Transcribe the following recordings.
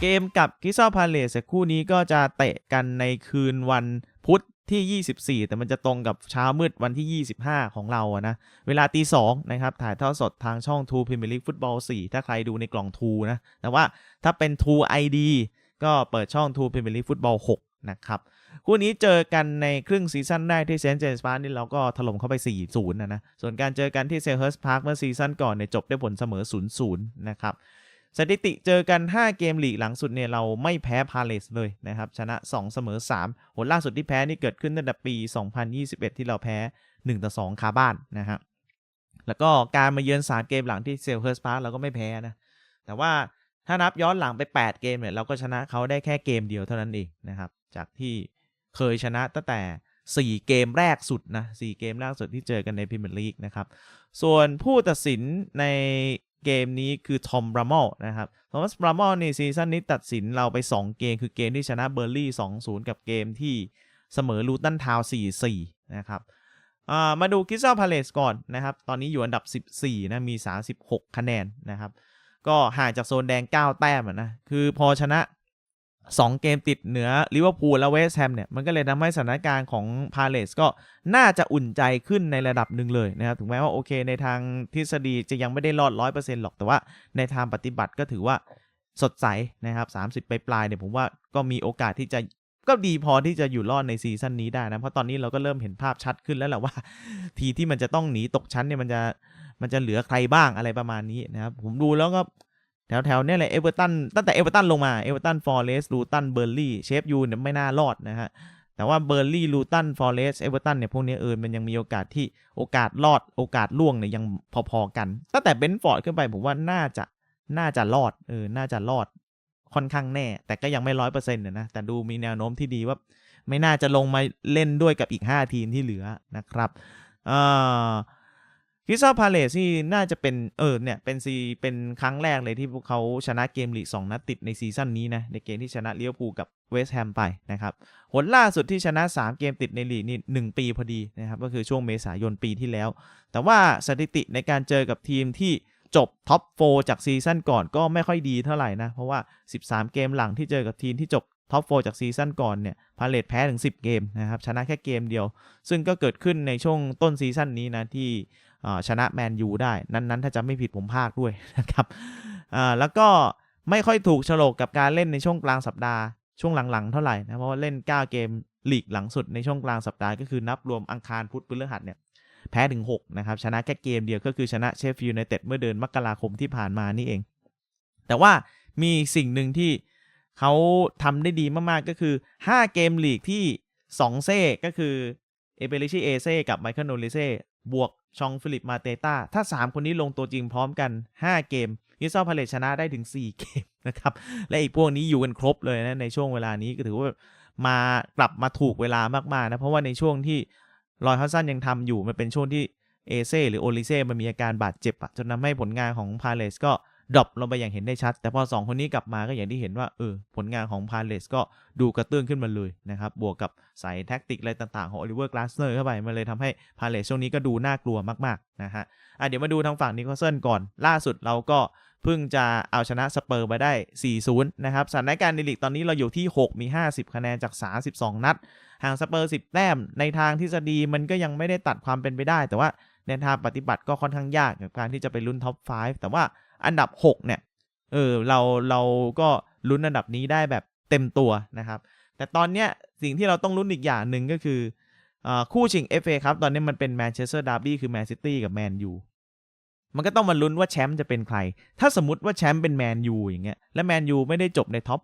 เกมกับกิซ a พาเลสคู่นี้ก็จะเตะกันในคืนวันพุธที่ 24 แต่มันจะตรงกับเช้ามืดวันที่ 25 ของเราอะนะ เวลาตีสองนะครับ ถ่ายทอดสดทางช่อง True Premier League Football 4 ถ้าใครดูในกล่อง True นะ แต่ว่าถ้าเป็น True ID ก็เปิดช่อง True Premier League Football 6 นะครับ คู่นี้เจอกันในครึ่งซีซั่นแรกที่เซนต์เจมส์พาร์คนี่เราก็ถล่มเข้าไป 4-0 นะนะ ส่วนการเจอกันที่เซลเฮิร์สพาร์คเมื่อซีซั่นก่อนเนี่ยจบด้วยผลเสมอ 0-0 นะครับ สถิติเจอกัน 5 เกมลีกหลังสุดเนี่ยเราไม่แพ้พาเลสเลยนะครับ ชนะ 2 เสมอ3ผลล่าสุดที่แพ้นี่เกิดขึ้นตั้งแต่ปี 2021 ที่เราแพ้ 1 ต่อ 2 คาบ้านนะครับแล้วก็การมาเยือน 3 เกมหลังที่เซลเฮิร์สพาร์คเราก็ไม่แพ้นะ แต่ว่าถ้านับย้อนหลังไป 8 เกมเนี่ยเราก็ชนะเขาได้แค่เกมเดียวเท่านั้นเองนะครับ จากที่เคยชนะตั้งแต่ 4 เกมแรกสุดนะ 4 เกมแรกสุดที่เจอกันในพรีเมียร์ลีกนะครับ ส่วนผู้ตัดสินใน เกมนี้คือทอมบรามอลนะครับทอมัสบรามอลนี่ซีซั่นนี้ตัดสินเราไป 2 เกม คือเกมที่ชนะเบอร์ลี่ 2-0 กับเกมที่เสมอลูตันทาว4-4 นะครับมาดูคิสซาพาเลสก่อนนะครับ ตอนนี้อยู่อันดับ 14 นะ มี 36 คะแนนนะครับ ก็ห่างจากโซนแดง 9 แต้มนะ คือพอชนะ 2 เกมติดเหนือลิเวอร์พูลและเวสต์แฮมเนี่ยมันก็เลยทำให้สถานการณ์ของพาเลสก็น่าจะอุ่นใจขึ้นในระดับหนึ่งเลยนะครับ ถึงแม้ว่าโอเคในทางทฤษฎีจะยังไม่ได้รอด 100%หรอกแต่ว่าในทางปฏิบัติก็ถือว่าสดใสนะครับ 30 ไปปลายเนี่ยผมว่าก็มีโอกาสที่จะก็ดีพอที่จะอยู่รอดในซีซั่นนี้ได้นะ เพราะตอนนี้เราก็เริ่มเห็นภาพชัดขึ้นแล้วแหละว่า ทีที่มันจะต้องหนีตกชั้นเนี่ยมันจะมันจะเหลือใครบ้างอะไรประมาณนี้นะครับผมดูแล้วก็ แถวแถวเนี่ยแหละเอเวอร์ตันตั้งแต่เอเวอร์ตันลงมาเอเวอร์ตันฟอร์เรสต์ลูตันเบอร์ลี่เชฟยูเนี่ยไม่น่ารอดนะฮะแต่ว่าเบอร์ลี่ลูตันฟอร์เรสต์เอเวอร์ตันเนี่ยพวกนี้เออมันยังมีโอกาสที่โอกาสรอดโอกาสล่วงเนี่ยยังพอๆกัน ตั้งแต่เบนฟอร์ดขึ้นไปผมว่าน่าจะน่าจะรอดเออน่าจะรอดค่อนข้างแน่ แต่ก็ยังไม่ร้อยเปอร์เซ็นต์นะแต่ดูมีแนวโน้มที่ดีว่า ไม่น่าจะลงมาเล่นด้วยกับอีก 5 ทีมที่เหลือนะครับอ่า คริสตัลพาเลสที่น่าจะเป็นเออเนี่ยเป็นซีเป็นครั้งแรกเลยที่พวกเขาชนะเกมลีก2นัดติดในซีซั่นนี้นะ ในเกมที่ชนะเลี้ยวภูกับเวสต์แฮมไปนะครับผลล่าสุดที่ชนะ 3 เกมติดในลีกนี่ 1 ปีพอดีนะครับ ก็คือช่วงเมษายนปีที่แล้ว แต่ว่าสถิติในการเจอกับทีมที่จบท็อป4จากซีซั่นก่อนก็ไม่ค่อยดีเท่าไหร่นะ เพราะว่า 13 เกมหลังที่เจอกับทีมที่จบท็อป4จากซีซั่นก่อนเนี่ยพาเลตแพ้ถึง 10 เกมนะครับชนะแค่เกมเดียว ซึ่งก็เกิดขึ้นในช่วงต้นซีซั่นนี้นะที่ ชนะแมนยูได้ นั้นๆ ถ้าจะไม่ผิดผมพากด้วยนะครับแล้วก็ไม่ค่อยถูกฉลกกับการเล่นในช่วงกลางสัปดาห์ช่วงหลังๆ เท่าไหร่นะเพราะว่าเล่น 9 เกมลีกหลังสุดในช่วงกลางสัปดาห์ก็คือนับรวมอังคารพุธพฤหัสเนี่ยแพ้ถึง 6 นะครับ ชนะแค่เกมเดียวก็คือชนะเชฟฟิลด์ยูไนเต็ดเมื่อเดือนมกราคมที่ผ่านมานี่เอง แต่ว่ามีสิ่งหนึ่งที่เขาทำได้ดีมากๆก็คือ 5 เกมลีกที่ 2 เซ่ก็คือเอเบริชิเอเซ่กับไมเคิลโนลิเซ่ บวกชองฟิลิปมาเตต้า ถ้า 3 คนนี้ลงตัวจริงพร้อมกัน 5 เกมนิซอพาเลชนะได้ถึง 4 เกมนะครับ และอีกพวกนี้อยู่กันครบเลยนะ ในช่วงเวลานี้ก็ถือว่ามากลับมาถูกเวลามาก ๆ นะ เพราะว่าในช่วงที่ลอยฮอสซันยังทำอยู่ มันเป็นช่วงที่เอเซ่หรือโอลิเซ่มันมีอาการบาดเจ็บอะจนทาให้ผลงานของพาเลสก็ ดรอปลงไปอย่างเห็นได้ชัด แต่พอ 2 คนนี้กลับมาก็อย่างที่เห็นว่าเออผลงานของพาเลสก็ดูกระตื้องขึ้นมาเลยนะครับ บวกกับสายแท็กติกอะไรต่างๆ ของโอลิเวอร์กลาสเนอร์เข้าไป มันเลยทำให้พาเลสช่วงนี้ก็ดูน่ากลัวมากๆนะฮะอะเดี๋ยวมาดูทางฝั่งนิโคลเซนก่อนล่าสุดเราก็เพิ่งจะเอาชนะสเปอร์มาได้ 4-0 นะครับ สถานการณ์ในลีกตอนนี้เราอยู่ที่ 6 มี 50 คะแนนจาก 32 นัด ห่างสเปอร์ 10 แต้ม ในทางทฤษฎีมันก็ยังไม่ได้ตัดความเป็นไปได้ แต่ว่าในทางปฏิบัติก็ค่อนข้างยากกับการที่จะไปลุ้นท็อป 5 แต่ว่า อันดับ 6 เนี่ย เออ เราเราก็ลุ้นอันดับนี้ได้แบบเต็มตัวนะครับ แต่ตอนเนี้ยสิ่งที่เราต้องลุ้นอีกอย่างหนึ่งก็คืออคู่ชิง FA ครับ ตอนนี้มันเป็นแมนเชสเตอร์ดาร์บี้คือแมนซิตี้กับแมนยูมันก็ต้องมาลุ้นว่าแชมป์จะเป็นใคร ถ้าสมมติว่าแชมป์เป็นแมนยูอย่างเงี้ย และแมนยูไม่ได้จบในท็อป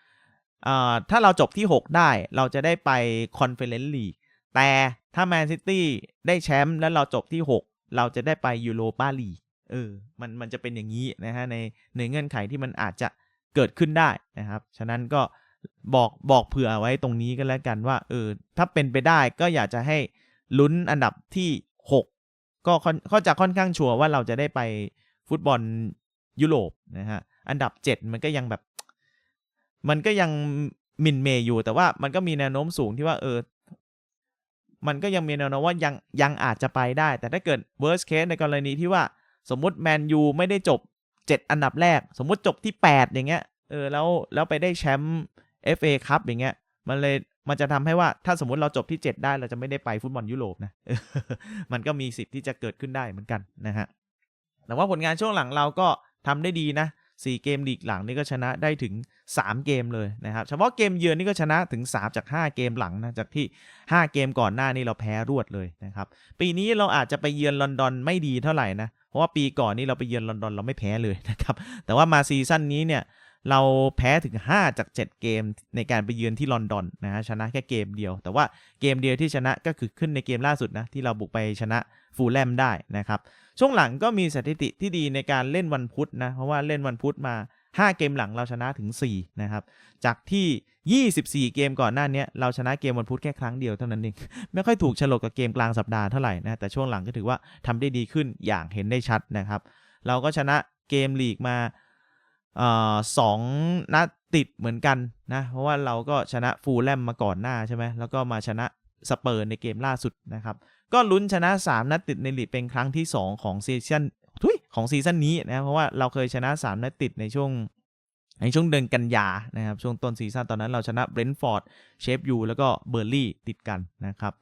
6อ่าถ้าเราจบที่ 6 ได้ เราจะได้ไปคอนเฟอเรนซ์ลีก แต่ถ้าแมนซิตี้ได้แชมป์แล้วเราจบที่ 6 เราจะได้ไปยูโรปาลีก เออมันมันจะเป็นอย่างนี้นะฮะในในเงื่อนไขที่มันอาจจะเกิดขึ้นได้นะครับ ฉะนั้นก็บอกบอกเผื่อไว้ตรงนี้ก็แล้วกันว่าเออถ้าเป็นไปได้ก็อยากจะให้ลุ้นอันดับที่ 6 ก็ก็จะค่อนข้างชัวร์ว่าเราจะได้ไปฟุตบอลยุโรปนะฮะอันดับ 7 มันก็ยังแบบ มันก็ยังมินเมย์อยู่ แต่ว่ามันก็มีแนวโน้มสูงที่ว่าเออมันก็ยังมีแนวโน้มว่ายังยังอาจจะไปได้ แต่ถ้าเกิด worst case ในกรณีที่ว่า สมมุติแมนยูไม่ได้จบ 7 อันดับแรก สมมุติจบที่ 8 อย่างเงี้ยเออแล้วแล้วไปได้แชมป์ FA คัพอย่างเงี้ยมันเลยมันจะทำให้ว่าถ้าสมมติเราจบที่ 7 ได้เราจะไม่ได้ไปฟุตบอลยุโรปนะมันก็มีสิทธิ์ที่จะเกิดขึ้นได้เหมือนกันนะฮะแต่ว่าผลงานช่วงหลังเราก็ทำได้ดีนะ4เกมลีกหลังนี่ก็ชนะได้ถึง 3 เกมเลยนะครับ เฉพาะเกมเยือนนี่ก็ชนะถึง 3 จาก 5 เกมหลังนะ จากที่ 5 เกมก่อนหน้านี่เราแพ้รวดเลยนะครับ ปีนี้เราอาจจะไปเยือนลอนดอนไม่ดีเท่าไหร่นะ เพราะว่าปีก่อนนี่เราไปเยือนลอนดอนเราไม่แพ้เลยนะครับ แต่ว่ามาซีซั่นนี้เนี่ยเราแพ้ถึง 5 จาก 7 เกมในการไปเยือนที่ลอนดอนนะฮะชนะแค่เกมเดียว แต่ว่าเกมเดียวที่ชนะก็คือขึ้นในเกมล่าสุดนะ ที่เราบุกไปชนะฟูลแลมได้นะครับ ช่วงหลังก็มีสถิติที่ดีในการเล่นวันพุธนะ เพราะว่าเล่นวันพุธมา 5 เกมหลังเราชนะถึง 4 นะครับ จากที่ 24 เกมก่อนหน้านี้เราชนะเกมวันพุธแค่ครั้งเดียวเท่านั้นเอง ไม่ค่อยถูกฉลกกับเกมกลางสัปดาห์เท่าไหร่นะ แต่ช่วงหลังก็ถือว่าทำได้ดีขึ้นอย่างเห็นได้ชัดนะครับ เราก็ชนะเกมลีกมาออสองนัดติดเหมือนกันนะ เพราะว่าเราก็ชนะฟูลแลมมาก่อนหน้าใช่ไหมแล้วก็มาชนะสเปอร์ในเกมล่าสุดนะครับ ก็ลุ้นชนะ 3 นัดติดในลีกเป็นครั้งที่ 2 ของซีซั่น ของซีซั่นนี้นะเพราะว่าเราเคยชนะ3นัดติดในช่วงในช่วงเดือนกันยานะครับ ช่วงต้นซีซั่นตอนนั้นเราชนะเบรนท์ฟอร์ดเชฟยูแล้วก็เบอร์ลี่ติดกันนะครับ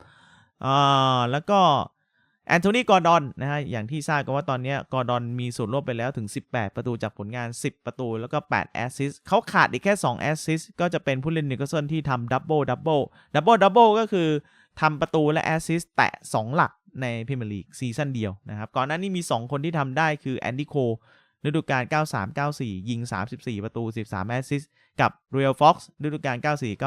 อ่าแล้วก็แอนโทนีกอร์ดอนนะฮะอย่างที่ทราบกันว่าตอนนี้กอร์ดอนมีส่วนร่วมไปแล้วถึง 18 ประตูจากผลงาน 10 ประตูแล้วก็ 8 แอสซิสต์เขาขาดอีกแค่ 2 แอสซิสต์ก็จะเป็นผู้เล่นนิวคาสเซิลที่ทำดับเบิลดับเบิลดับเบิลดับเบิลก็คือทำประตูและแอสซิสต์แตะ 2 หลัก ในพรีเมียร์ลีกซีซั่นเดียวนะครับ ก่อนหน้านี้มี 2 คนที่ทำได้คือแอนดี้โคฤดูกาล 93-94 ยิง 34 ประตู 13 แอสซิสต์กับเรียลฟ็อกซ์ฤดูกาล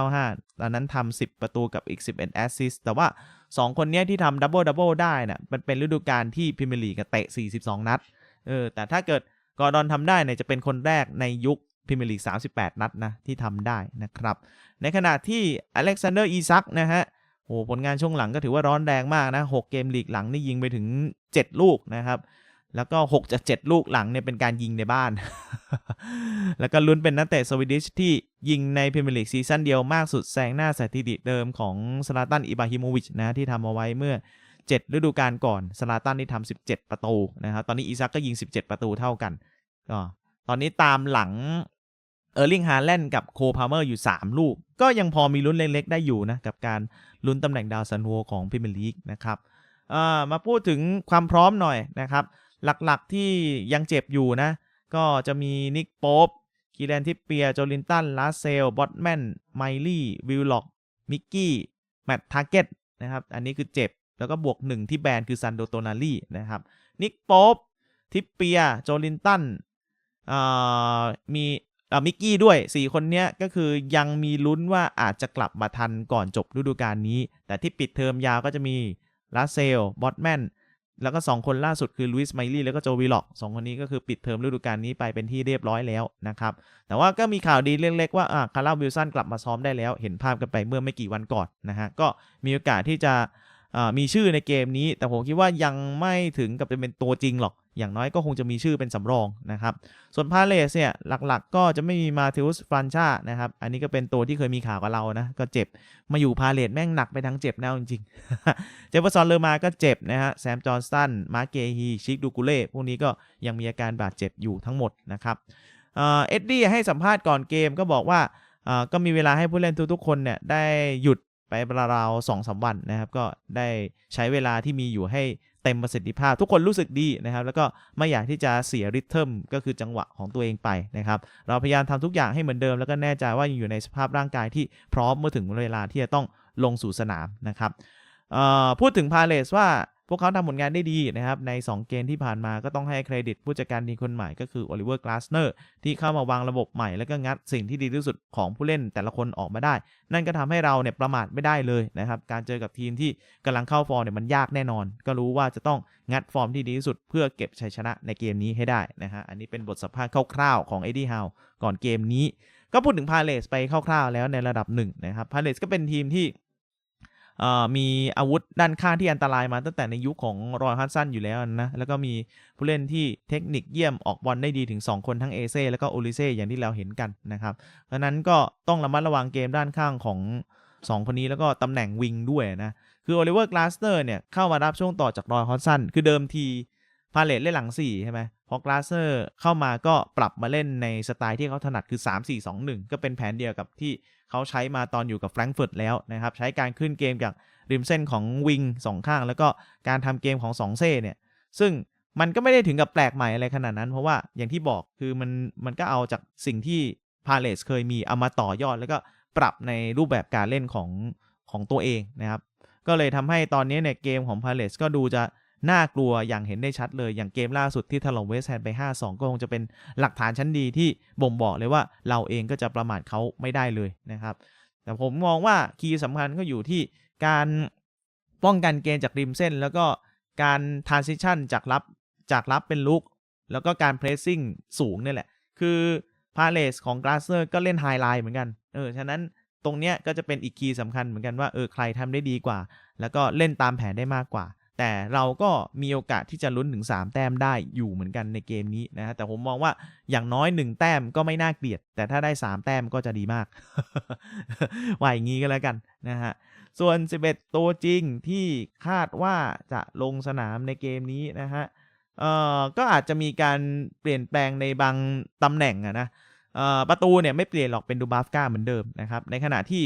94-95 ตอนนั้นทำ10 ประตูกับ อีก 11 แอสซิสต์แต่ว่า 2 คนนี้ที่ทำดับเบิลดับเบิลได้น่ะมันเป็นฤดูกาลที่พรีเมียร์ลีกเตะ 42 นัดเออแต่ถ้าเกิดกอร์ดอนทำได้เนี่ยจะเป็นคนแรกในยุคพรีเมียร์ลีก 38 นัดนะที่ทำได้นะครับ ในขณะที่อเล็กซานเดอร์อีซักนะฮะ โอ้ผลงานช่วงหลังก็ถือว่าร้อนแรงมากนะ 6 เกมลีกหลังนี่ยิงไปถึง 7 ลูกนะครับ แล้วก็ 6 จาก 7 ลูกหลังเนี่ยเป็นการยิงในบ้าน แล้วก็ลุ้นเป็นนักเตะสวีดิชที่ยิงในพรีเมียร์ลีกซีซั่นเดียวมากสุดแซงหน้าสถิติเดิมของสลาตันอิบราฮิโมวิชนะที่ทำเอาไว้เมื่อ 7 ฤดูกาลก่อนสลาตันนี่ทำ17 ประตูนะครับ ตอนนี้อีซักก็ยิง 17 ประตูเท่ากันก็ตอนนี้ตามหลัง เออร์ลิงฮาแลนด์กับโคพาเมอร์อยู่ 3 ลูก ก็ยังพอมีลุ้นเล็กๆ ได้อยู่นะ กับการลุ้นตำแหน่งดาวซันโวของพรีเมียร์ลีกนะครับมาพูดถึงความพร้อมหน่อยนะครับ หลักๆที่ยังเจ็บอยู่นะ ก็จะมีนิกโป๊ปคีแลนทิปเปียโจลินตันลาเซลบอตแมนไมลี่วิลล็อกมิกกี้แมตทาร์เก็ตนะครับ อันนี้คือเจ็บ แล้วก็บวกหนึ่งที่แบนคือซันโดโตนาลีนะครับ นิกโป๊ปทิปเปียโจลินตันมี มิกกี้ด้วย 4 คนนี้ก็คือยังมีลุ้นว่าอาจจะกลับมาทันก่อนจบฤดูกาลนี้ แต่ที่ปิดเทอมยาวก็จะมีลาเซลบอตแมนแล้วก็ 2 คนล่าสุดคือลุยส์ไมลี่แล้วก็โจวิล็อกสองคนนี้ก็คือปิดเทอมฤดูกาลนี้ไปเป็นที่เรียบร้อยแล้วนะครับ แต่ว่าก็มีข่าวดีเล็กๆว่าคาร์ลวิลสันกลับมาซ้อมได้แล้ว เห็นภาพกันไปเมื่อไม่กี่วันก่อนนะฮะ ก็มีโอกาสที่จะ มีชื่อในเกมนี้ แต่ผมคิดว่ายังไม่ถึงกับจะเป็นตัวจริงหรอก อย่างน้อยก็คงจะมีชื่อเป็นสำรองนะครับ ส่วนพาเลสเนี่ยหลักๆ ก็จะไม่มีมาเทอุสฟรานชานะครับ อันนี้ก็เป็นตัวที่เคยมีข่าวกับเรานะ ก็เจ็บ มาอยู่พาเลสแม่งหนักไปทั้งเจ็บแน่จริงๆ เจฟเฟอร์ซอนเลอมาก็เจ็บนะฮะ แซมจอห์นสัน มาร์เกฮีชิกดูกูเล่ พวกนี้ก็ยังมีอาการบาดเจ็บอยู่ทั้งหมดนะครับ เอ็ดดี้ให้สัมภาษณ์ก่อนเกมก็บอกว่าก็มีเวลาให้ผู้เล่นทุกๆคนเนี่ยได้หยุด ไปราวสองสาวันนะครับ ก็ได้ใช้เวลาที่มีอยู่ให้เต็มประสิทธิภาพ ทุกคนรู้สึกดีนะครับ แล้วก็ไม่อยากที่จะเสียริทึมก็คือจังหวะของตัวเองไปนะครับ เราพยายามทำทุกอย่างให้เหมือนเดิม แล้วก็แน่ใจว่ายังอยู่ในสภาพร่างกายที่พร้อมเมื่อถึงเวลาที่จะต้องลงสู่สนามนะครับพูดถึงพาเลสว่า พวกเขาทำผลงานได้ดีนะครับ ใน 2 เกมที่ผ่านมาก็ต้องให้เครดิตผู้จัดการทีมคนใหม่ก็คือโอลิเวอร์กลาสเนอร์ที่เข้ามาวางระบบใหม่แล้วก็งัดสิ่งที่ดีที่สุดของผู้เล่นแต่ละคนออกมาได้ นั่นก็ทำให้เราเนี่ยประมาทไม่ได้เลยนะครับ การเจอกับทีมที่กำลังเข้าฟอร์มเนี่ยมันยากแน่นอน ก็รู้ว่าจะต้องงัดฟอร์มที่ดีที่สุดเพื่อเก็บชัยชนะในเกมนี้ให้ได้นะฮะอันนี้เป็นบทสัมภาษณ์คร่าวๆของเอ็ดดี้ฮาวก่อนเกมนี้ ก็พูดถึงพาเลสไปคร่าวๆแล้วในระดับหนึ่งนะครับพาเลสก็เป็นทีมที่ มีอาวุธด้านข้างที่อันตรายมาตั้งแต่ในยุคของรอยฮัตสันอยู่แล้วนะ แล้วก็มีผู้เล่นที่เทคนิคเยี่ยมออกบอลได้ดีถึง 2 คนทั้งเอเซ่แล้วก็โอลิเซ่อย่างที่เราเห็นกันนะครับ เพราะนั้นก็ต้องระมัดระวังเกมด้านข้างของ 2 คนนี้แล้วก็ตำแหน่งวิงด้วยนะ คือโอลิเวอร์กลาสเตอร์เนี่ยเข้ามารับช่วงต่อจากรอยฮอตสันคือเดิมที พาเลตเล่นหลัง 4 ใช่ไหมพอกลาเซอร์เข้ามาก็ปรับมาเล่นในสไตล์ที่เขาถนัดคือ 3 4 2 1 ก็เป็นแผนเดียวกับที่เขาใช้มาตอนอยู่กับแฟรงก์เฟิร์ตแล้วนะครับ ใช้การขึ้นเกมจากริมเส้นของวิงสองข้าง แล้วก็การทำเกมของ2เซ่เนี่ย ซึ่งมันก็ไม่ได้ถึงกับแปลกใหม่อะไรขนาดนั้น เพราะว่าอย่างที่บอกคือมันมันก็เอาจากสิ่งที่พาเลสเคยมีเอามาต่อยอด แล้วก็ปรับในรูปแบบการเล่นของของตัวเองนะครับ ก็เลยทำให้ตอนนี้เนี่ยเกมของพาเลสก็ดูจะ น่ากลัวอย่างเห็นได้ชัดเลยอย่างเกมล่าสุดที่ถล่มเวสต์แฮมไป 5-2 ก็คงจะเป็นหลักฐานชั้นดีที่บ่งบอกเลยว่าเราเองก็จะประมาทเขาไม่ได้เลยนะครับ แต่ผมมองว่าคีย์สำคัญก็อยู่ที่การป้องกันเกมจากริมเส้น แล้วก็การ transition จากรับจากรับเป็นลุกแล้วก็การ pressing สูงนี่แหละ คือพาเลสของกราเซอร์ก็เล่นไฮไลน์เหมือนกัน เออ ฉะนั้นตรงเนี้ยก็จะเป็นอีกคีย์สำคัญเหมือนกันว่า เออ ใครทำได้ดีกว่า แล้วก็เล่นตามแผนได้มากกว่า แต่เราก็มีโอกาสที่จะลุ้นถึง 3 แต้มได้อยู่เหมือนกันในเกมนี้นะฮะแต่ผมมองว่าอย่างน้อย 1 แต้มก็ไม่น่าเกลียด แต่ถ้าได้ 3 แต้มก็จะดีมากว่าอย่างนี้ก็แล้วกันนะฮะส่วน 11 ตัวจริงที่คาดว่าจะลงสนามในเกมนี้นะฮะเอ่อก็อาจจะมีการเปลี่ยนแปลงในบางตำแหน่งอะนะเอ่อประตูเนี่ยไม่เปลี่ยนหรอกเป็นดูบาฟกาเหมือนเดิมนะครับในขณะที่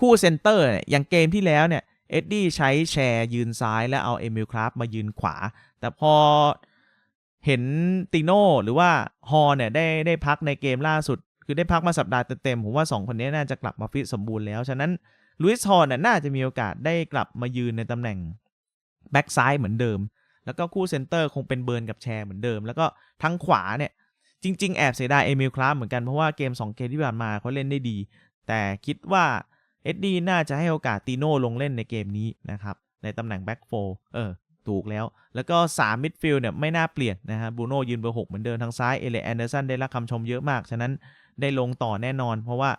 คู่เซนเตอร์เนี่ยอย่างเกมที่แล้วเนี่ย เอ็ดดี้ใช้แชร์ยืนซ้ายแล้วเอาเอมิลคราฟมายืนขวา แต่พอเห็นติโน่หรือว่าฮอเนี่ยได้ได้พักในเกมล่าสุด คือได้พักมาสัปดาห์เต็มๆผมว่า 2 คนนี้น่าจะกลับมาฟิตสมบูรณ์แล้ว ฉะนั้นลุยส์ฮอเนี่ยน่าจะมีโอกาสได้กลับมายืนในตำแหน่งแบ็กซ้ายเหมือนเดิม แล้วก็คู่เซนเตอร์คงเป็นเบิร์นกับแชร์เหมือนเดิม แล้วก็ทั้งขวาเนี่ยจริง ๆ แอบเสียดายเอมิลคราฟเหมือนกันเพราะว่าเกม 2 เกมที่ผ่านมาเขาเล่นได้ดี แต่คิดว่า เอ็ดดี้น่าจะให้โอกาสตีโน่ลงเล่นในเกมนี้นะครับ ในตำแหน่งแบ็กโฟเออ ถูกแล้ว แล้วก็ 3 มิดฟิลด์เนี่ยไม่น่าเปลี่ยนนะฮะบูโน่ยืนเบอร์ 6 เหมือนเดิมทางซ้าย เอเลแอนเดอร์สันได้รับคำชมเยอะมาก ฉะนั้นได้ลงต่อแน่นอน เพราะว่า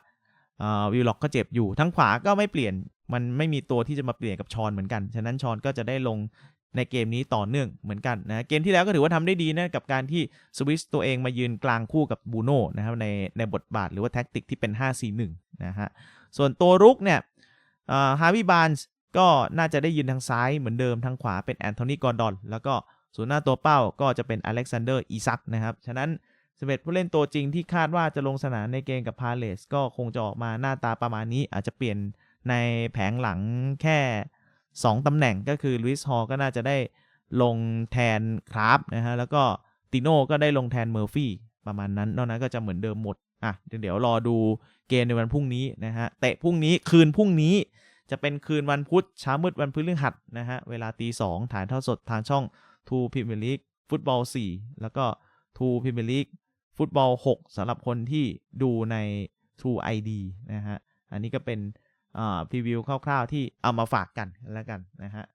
วิลล็อกก็เจ็บอยู่ ทั้งขวาก็ไม่เปลี่ยน มันไม่มีตัวที่จะมาเปลี่ยนกับชอนเหมือนกัน ฉะนั้นชอนก็จะได้ลงในเกมนี้ต่อเนื่องเหมือนกันนะเกมที่แล้วก็ถือว่าทำได้ดีนะกับการที่สวิสตัวเองมายืนกลางคู่กับบูโน่นะครับในในบทบาทหรือว่าแท็กติกที่เป็น 5-4-1 นะฮะ ส่วนตัวรุกเนี่ยฮาร์วีบานส์ก็น่าจะได้ยืนทางซ้ายเหมือนเดิมทางขวาเป็นแอนโทนีกอร์ดอนแล้วก็ส่วนหน้าตัวเป้าก็จะเป็นอเล็กซานเดอร์อีซักนะครับ ฉะนั้น11ผู้เล่นตัวจริงที่คาดว่าจะลงสนามในเกมกับพาเลสก็คงจะออกมาหน้าตาประมาณนี้ อาจจะเปลี่ยนในแผงหลังแค่ 2 ตำแหน่งก็คือลุยส์ฮอลก็น่าจะได้ลงแทนคราฟนะฮะแล้วก็ติโน่ก็ได้ลงแทนเมอร์ฟี่ประมาณนั้นนอกนั้นก็จะเหมือนเดิมหมด อะเดี๋ยวรอดูเกมในวันพรุ่งนี้นะฮะเตะพรุ่งนี้คืนพรุ่งนี้จะเป็นคืนวันพุธเช้ามืดวันพฤหัสนะฮะเวลาตีสองถ่ายทอดสดทางช่อง True Premier League ฟุตบอล 4 แล้วก็ True Premier League ฟุตบอล 6สำหรับคนที่ดูใน True ID นะฮะ อันนี้ก็เป็นอ่าพรีวิวคร่าวๆที่เอามาฝากกันแล้วกันนะฮะ